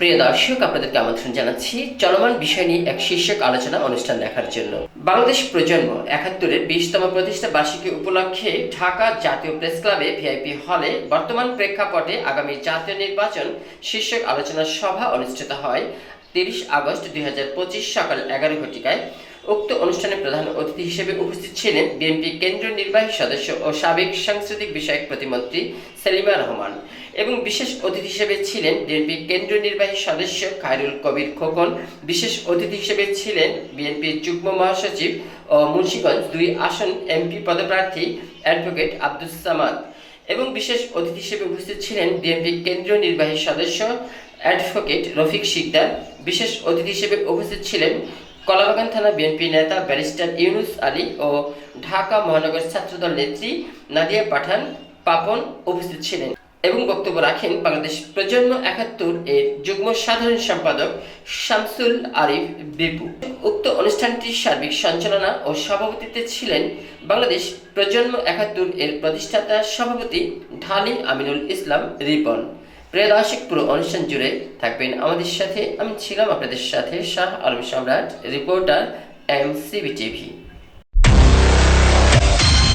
প্রিয় দর্শক, আপনাদেরকে আমন্ত্রণ জানাচ্ছি চলমান বিষয় নিয়ে এক শীর্ষক আলোচনা অনুষ্ঠান দেখার জন্য। বাংলাদেশ প্রজন্ম একাত্তরের বিশতম প্রতিষ্ঠা বার্ষিকী উপলক্ষে ঢাকা জাতীয় প্রেস ক্লাবে ভিআইপি হলে বর্তমান প্রেক্ষাপটে আগামী জাতীয় নির্বাচন শীর্ষক আলোচনা সভা অনুষ্ঠিত হয়। তিরিশ আগস্ট দুই হাজার পঁচিশ সকাল এগারো ঘটিকায় উক্ত অনুষ্ঠানে প্রধান অতিথি হিসেবে উপস্থিত ছিলেন বিএনপি কেন্দ্রীয় নির্বাহী সদস্য ও সাবেক সাংস্কৃতিক বিষয়ক প্রতিমন্ত্রী সেলিমা রহমান এবং বিশেষ অতিথি হিসেবে ছিলেন বিএনপি কেন্দ্রীয় নির্বাহী সদস্য খায়রুল কবির খোকন। বিশেষ অতিথি হিসেবে ছিলেন বিএনপির যুগ্ম মহাসচিব ও মুন্সীগঞ্জ দুই আসন এমপি পদপ্রার্থী অ্যাডভোকেট আব্দুস সামাদ। এবং বিশেষ অতিথি হিসেবে উপস্থিত ছিলেন বিএনপির কেন্দ্রীয় নির্বাহী সদস্য অ্যাডভোকেট রফিক শিকদার। বিশেষ অতিথি হিসেবে উপস্থিত ছিলেন কলাবাগান থানা বিএনপি নেতা ব্যারিস্টার ইউনুস আলী ও ঢাকা মহানগর ছাত্রদল নেত্রী নাদিয়া পাঠান। পাপন উপস্থিত ছিলেন। এবং বক্তব্য রাখেন বাংলাদেশ প্রজন্ম একাত্তর এর যুগ্ম সাধারণ সম্পাদক শামসুল আরিফ বিপু উক্ত অনুষ্ঠানটির সার্বিক সঞ্চালনা ও সভাপতিত্বে ছিলেন বাংলাদেশ প্রজন্ম একাত্তর এর প্রতিষ্ঠাতা সভাপতি ঢালি আমিনুল ইসলাম রিপন। প্রিয় দর্শক, পুরো অনুষ্ঠান জুড়ে থাকবেন আমাদের সাথে। আমি ছিলাম আপনাদের সাথে শাহ আলম সম্রাট, রিপোর্টার এম সিবি টিভি।